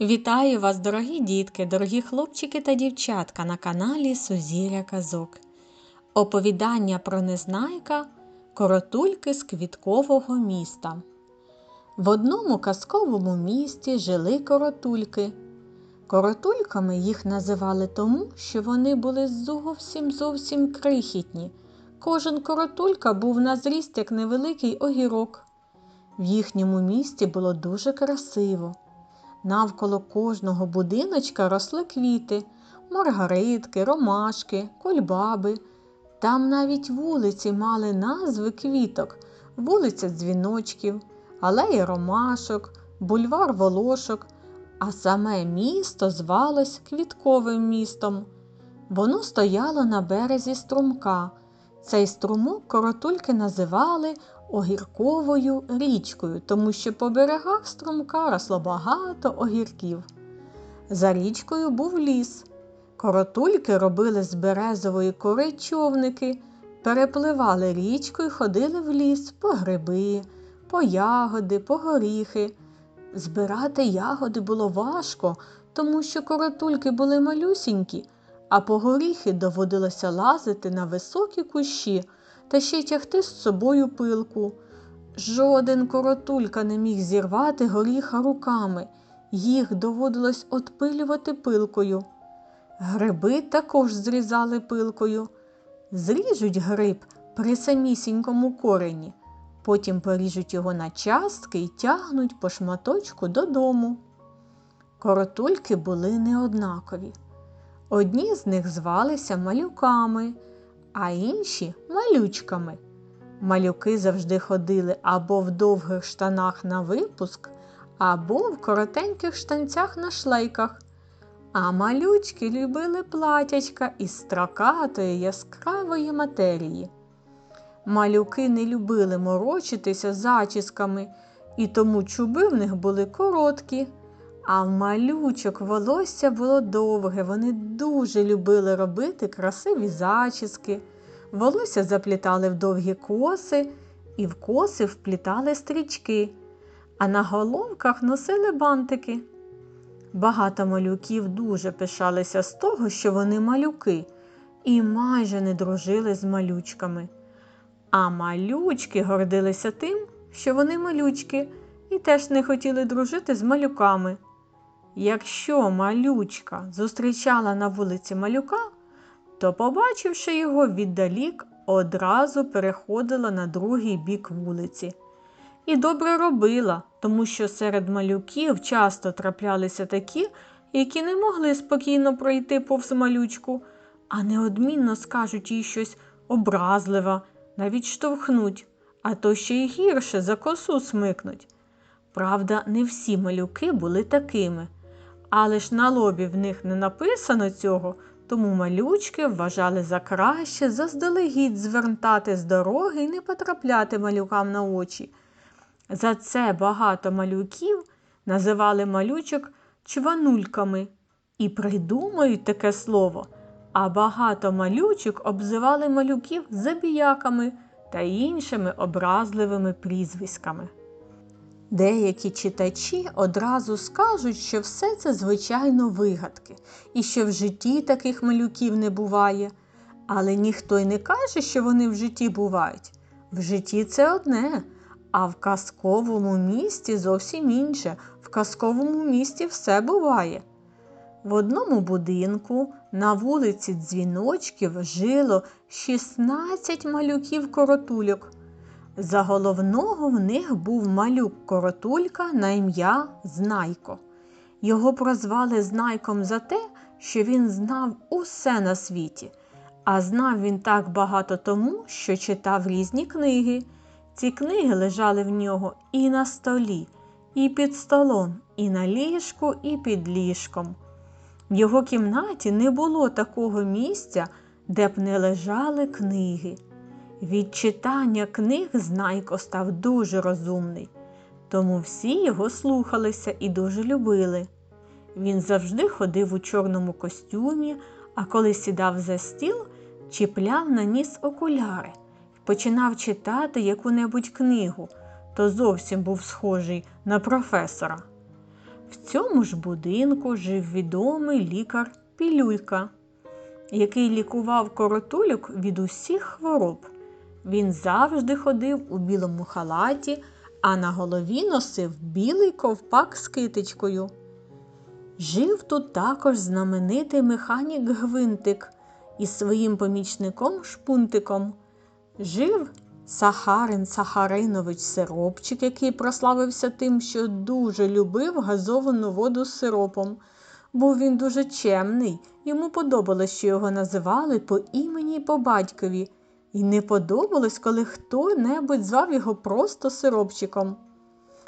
Вітаю вас, дорогі дітки, дорогі хлопчики та дівчатка на каналі Сузір'я Казок. Оповідання про незнайка Коротульки з квіткового міста. В одному казковому місті жили коротульки. Коротульками їх називали тому, що вони були зовсім зовсім крихітні. Кожен коротулька був на зріст як невеликий огірок. В їхньому місті було дуже красиво. Навколо кожного будиночка росли квіти, маргаритки, ромашки, кульбаби. Там навіть вулиці мали назви квіток, вулиця дзвіночків, алея ромашок, бульвар волошок, а саме місто звалось Квітковим містом. Воно стояло на березі струмка. Цей струмок коротульки називали огірковою річкою, тому що по берегах струмка росло багато огірків. За річкою був ліс. Коротульки робили з березової кори човники, перепливали річку і ходили в ліс по гриби, по ягоди, по горіхи. Збирати ягоди було важко, тому що коротульки були малюсінькі, а по горіхи доводилося лазити на високі кущі та ще й тягти з собою пилку. Жоден коротулька не міг зірвати горіха руками, їх доводилось отпилювати пилкою. Гриби також зрізали пилкою. Зріжуть гриб при самісінькому корені, потім поріжуть його на частки і тягнуть по шматочку додому. Коротульки були неоднакові. Одні з них звалися малюками, а інші малючками. Малюки завжди ходили або в довгих штанах на випуск, або в коротеньких штанцях на шлейках. А малючки любили платячка із строкатої яскравої матерії. Малюки не любили морочитися зачісками, і тому чуби в них були короткі. А в малючок волосся було довге, вони дуже любили робити красиві зачіски. Волосся заплітали в довгі коси і в коси вплітали стрічки, а на головках носили бантики. Багато малюків дуже пишалися з того, що вони малюки, і майже не дружили з малючками. А малючки гордилися тим, що вони малючки, і теж не хотіли дружити з малюками. Якщо малючка зустрічала на вулиці малюка, то, побачивши його віддалік, одразу переходила на другий бік вулиці. І добре робила, тому що серед малюків часто траплялися такі, які не могли спокійно пройти повз малючку, а неодмінно скажуть їй щось образливе, навіть штовхнуть, а то ще й гірше за косу смикнуть. Правда, не всі малюки були такими, але ж на лобі в них не написано цього, тому малючки вважали за краще заздалегідь звертати з дороги і не потрапляти малюкам на очі. За це багато малюків називали малючок чванульками і придумають таке слово, а багато малючок обзивали малюків забіяками та іншими образливими прізвиськами. Деякі читачі одразу скажуть, що все це звичайно вигадки, і що в житті таких малюків не буває. Але ніхто й не каже, що вони в житті бувають. В житті це одне, а в казковому місті зовсім інше. В казковому місті все буває. В одному будинку на вулиці дзвіночків жило 16 малюків коротульок. За головного в них був малюк коротулька на ім'я Знайко. Його прозвали Знайком за те, що він знав усе на світі, а знав він так багато тому, що читав різні книги. Ці книги лежали в нього і на столі, і під столом, і на ліжку, і під ліжком. В його кімнаті не було такого місця, де б не лежали книги. Від читання книг Знайко став дуже розумний, тому всі його слухалися і дуже любили. Він завжди ходив у чорному костюмі, а коли сідав за стіл, чіпляв на ніс окуляри і починав читати яку-небудь книгу, то зовсім був схожий на професора. В цьому ж будинку жив відомий лікар Пілюйка, який лікував коротулюк від усіх хвороб. Він завжди ходив у білому халаті, а на голові носив білий ковпак з китичкою. Жив тут також знаменитий механік Гвинтик із своїм помічником Шпунтиком. Жив Сахарин Сахаринович Сиропчик, який прославився тим, що дуже любив газовану воду з сиропом. Був він дуже чемний, йому подобалось, що його називали по імені й по батькові, і не подобалось, коли хто-небудь звав його просто сиропчиком.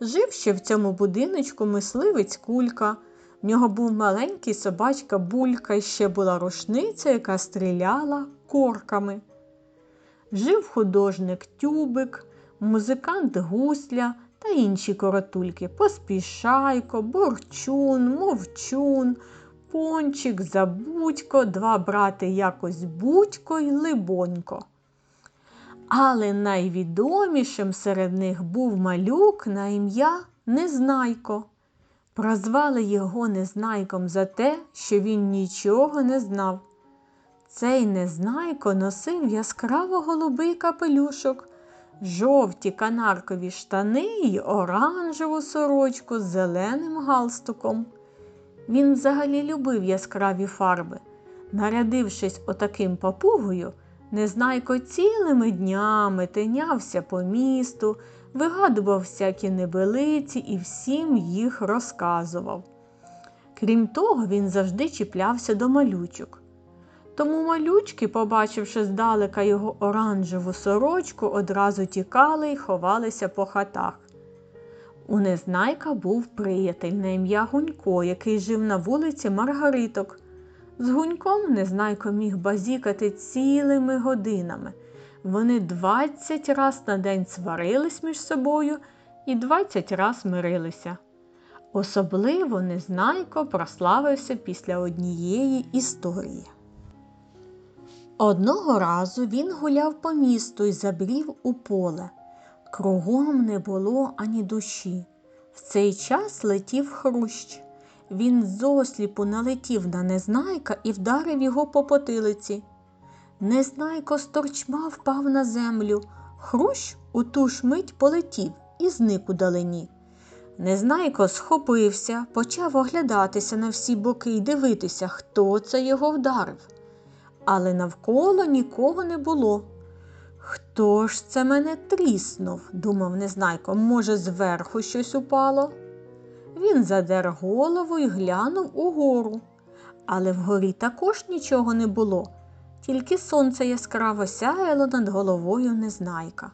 Жив ще в цьому будиночку мисливець кулька. В нього був маленький собачка булька і ще була рушниця, яка стріляла корками. Жив художник тюбик, музикант гусля та інші коротульки поспішайко, борчун, мовчун, пончик, забудько, два брати якось будько й либонько. Але найвідомішим серед них був малюк на ім'я Незнайко. Прозвали його Незнайком за те, що він нічого не знав. Цей Незнайко носив яскраво голубий капелюшок, жовті канаркові штани й оранжеву сорочку з зеленим галстуком. Він взагалі любив яскраві фарби. Нарядившись отаким папугою, Незнайко цілими днями тинявся по місту, вигадував всякі небелиці і всім їх розказував. Крім того, він завжди чіплявся до малючок. Тому малючки, побачивши здалека його оранжеву сорочку, одразу тікали й ховалися по хатах. У Незнайка був приятель на ім'я Гунько, який жив на вулиці Маргариток. З Гуньком Незнайко міг базікати цілими годинами. Вони двадцять раз на день сварились між собою і двадцять раз мирилися. Особливо Незнайко прославився після однієї історії. Одного разу він гуляв по місту і забрів у поле. Кругом не було ані душі. В цей час летів хрущ. Він зосліпу налетів на Незнайка і вдарив його по потилиці. Незнайко сторчма впав на землю. Хрущ у ту ж мить полетів і зник у далині. Незнайко схопився, почав оглядатися на всі боки і дивитися, хто це його вдарив. Але навколо нікого не було. Хто ж це мене тріснув? думав Незнайко, може, зверху щось упало. Він задер голову і глянув угору. Але вгорі також нічого не було, тільки сонце яскраво сяяло над головою Незнайка.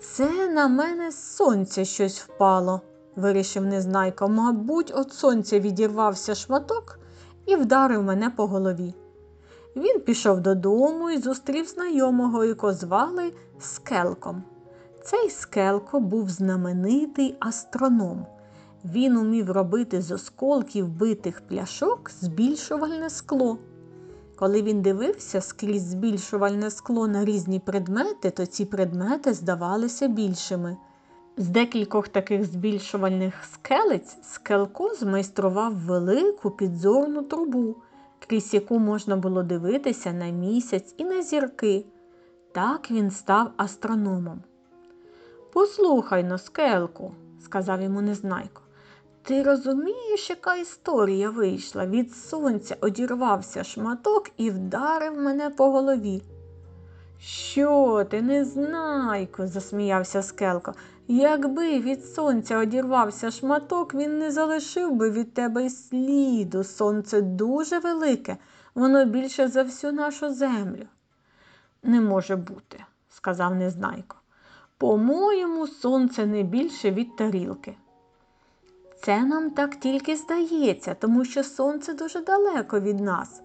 Це на мене з сонця щось впало, вирішив Незнайко. Мабуть, від сонця відірвався шматок і вдарив мене по голові. Він пішов додому і зустрів знайомого, якого звали Скелком. Цей Скелко був знаменитий астроном. Він умів робити з осколків битих пляшок збільшувальне скло. Коли він дивився скрізь збільшувальне скло на різні предмети, то ці предмети здавалися більшими. З декількох таких збільшувальних скелець скелко змайстрував велику підзорну трубу, крізь яку можна було дивитися на місяць і на зірки. Так він став астрономом. Послухай но, скелку, сказав йому Незнайко. Ти розумієш, яка історія вийшла? Від сонця одірвався шматок і вдарив мене по голові. Що ти, незнайко, засміявся Скелко. Якби від сонця одірвався шматок, він не залишив би від тебе й сліду. Сонце дуже велике, воно більше за всю нашу землю. Не може бути, сказав Незнайко. По-моєму, сонце не більше від тарілки. Це нам так тільки здається, тому що сонце дуже далеко від нас.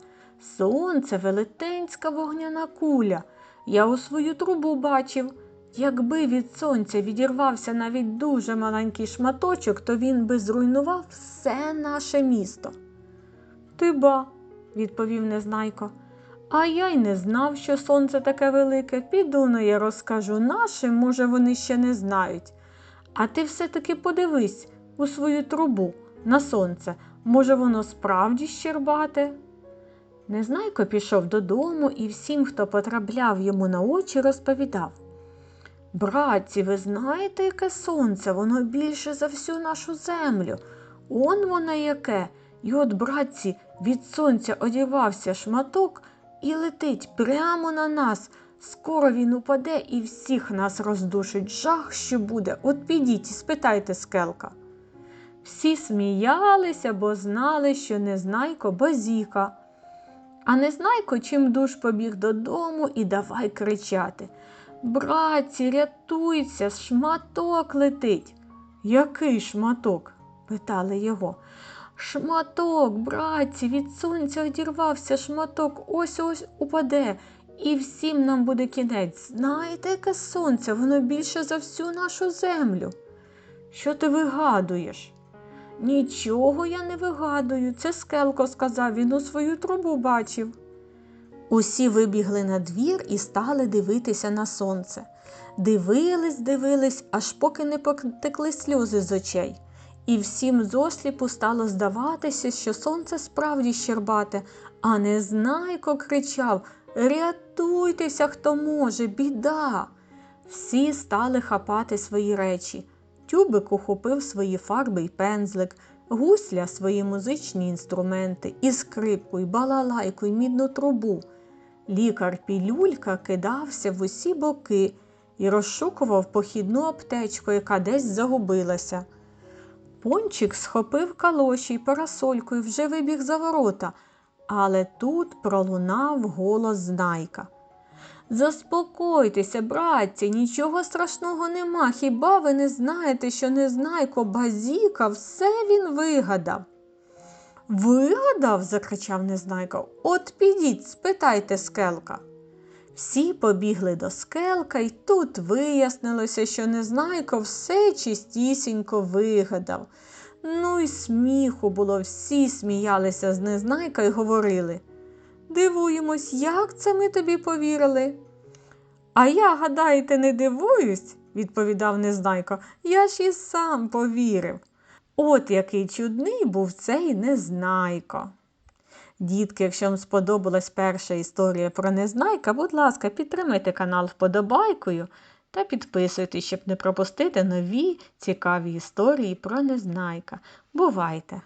Сонце велетенська вогняна куля. Я у свою трубу бачив. Якби від сонця відірвався навіть дуже маленький шматочок, то він би зруйнував все наше місто. Ти ба, відповів Незнайко. А я й не знав, що сонце таке велике. Піду но я розкажу нашим, може, вони ще не знають. А ти все-таки подивись у свою трубу. на сонце. Може, воно справді щербате? Незнайко пішов додому і всім, хто потрапляв йому на очі, розповідав. Братці, ви знаєте, яке сонце? Воно більше за всю нашу землю. Он воно яке. І от, братці, від сонця одірвався шматок і летить прямо на нас. Скоро він упаде і всіх нас роздушить жах, що буде. От підіть і спитайте скелка. Всі сміялися, бо знали, що незнайко базіка. А незнайко чим душ побіг додому і давай кричати. Братці, рятуйся, шматок летить. Який шматок? питали його. Шматок, братці, від сонця одірвався шматок, ось ось упаде, і всім нам буде кінець. Знаєте, яке сонце, воно більше за всю нашу землю. Що ти вигадуєш? Нічого я не вигадую, це скелко сказав, він у свою трубу бачив. Усі вибігли на двір і стали дивитися на сонце. Дивились, дивились, аж поки не потекли сльози з очей. І всім зосліпу стало здаватися, що сонце справді щербате, а незнайко кричав Рятуйтеся, хто може, біда. Всі стали хапати свої речі. Тюбик ухопив свої фарби й пензлик, гусля свої музичні інструменти, і скрипку, і балалайку, і мідну трубу. Лікар Пілюлька кидався в усі боки і розшукував похідну аптечку, яка десь загубилася. Пончик схопив калоші й парасольку і вже вибіг за ворота, але тут пролунав голос знайка. Заспокойтеся, братці, нічого страшного нема. Хіба ви не знаєте, що незнайко базіка все він вигадав? Вигадав? закричав незнайка. От підіть, спитайте скелка. Всі побігли до скелка, і тут вияснилося, що незнайко все чистісінько вигадав. Ну й сміху було, всі сміялися з незнайка і говорили. Дивуємось, як це ми тобі повірили. А я, гадаєте, не дивуюсь, відповідав незнайко, я ж і сам повірив. От який чудний був цей незнайко. Дітки, якщо вам сподобалась перша історія про незнайка, будь ласка, підтримайте канал вподобайкою та підписуйтесь, щоб не пропустити нові цікаві історії про незнайка. Бувайте!